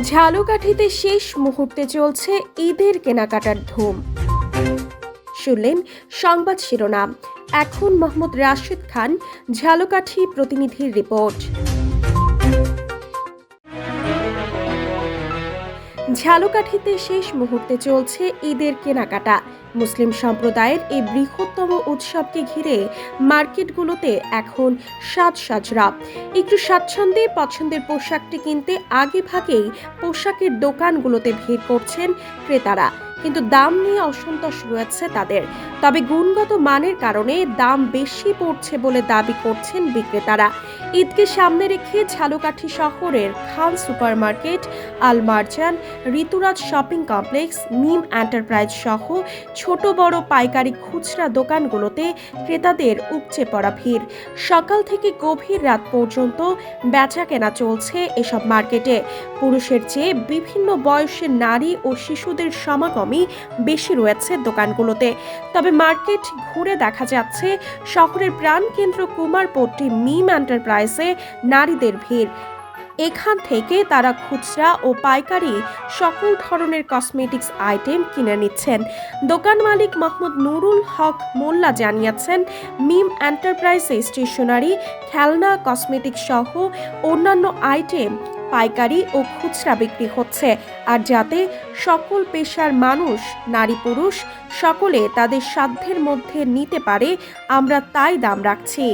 ঝালকাঠিতে শেষ মুহূর্তে চলছে ঈদের কেনাকাটার ধুম। শুনলেন সংবাদ শিরোনাম। এখন মোহাম্মদ রাশেদ খান, ঝালকাঠি প্রতিনিধির রিপোর্ট। ঝালকাঠিতে শেষ মুহূর্তে চলছে ঈদের কেনাকাটা। মুসলিম সম্প্রদায়ের এই বৃহত্তম উৎসবকে ঘিরে মার্কেটগুলোতে এখন সাজ সাজরা একটু স্বাচ্ছন্দ্যে পছন্দের পোশাকটি কিনতে আগে ভাগেই পোশাকের দোকানগুলোতে ভিড় করছেন ক্রেতারা। কিন্তু দাম নিয়ে অসন্তোষ রয়েছে তাদের। তবে গুণগত মানের কারণে দাম বেশি পড়ছে বলে দাবি করছেন বিক্রেতারা। ঈদকে সামনে রেখে ঝালকাঠি শহরের Khan supermarket Al Marjan Rituraj shopping complex, Mim enterprise সহ ছোট বড় পাইকারি খুচরা দোকানগুলোতে ক্রেতাদের উপচে পড়া ভিড়। সকাল থেকে গভীর রাত পর্যন্ত বেচা কেনা চলছে এসব মার্কেটে। পুরুষের চেয়ে বিভিন্ন বয়সের নারী ও শিশুদের সমাগমই বেশি রয়েছে দোকানগুলোতে। তবে মার্কেট ঘুরে দেখা যাচ্ছে শহরের প্রাণকেন্দ্র কুমারপট্টি মিম এন্টারপ্রাইজে নারীদের ভিড়। এখান থেকে তারা খুচরা ও পাইকারি সকল ধরনের কসমেটিক্স আইটেম কিনে নিচ্ছেন। দোকান মালিক মাহমুদ নুরুল হক মোল্লা জানিয়েছেন, মিম এন্টারপ্রাইজে স্টেশনারি, খেলনা, কসমেটিক্স সহ অন্যান্য আইটেম পাইকারি ও খুচরা বিক্রি হচ্ছে। আর যাতে সকল পেশার মানুষ, নারী পুরুষ, সকলে তাদের সাধ্যের মধ্যে নিতে পারে, আমরা তাই দাম রাখছি।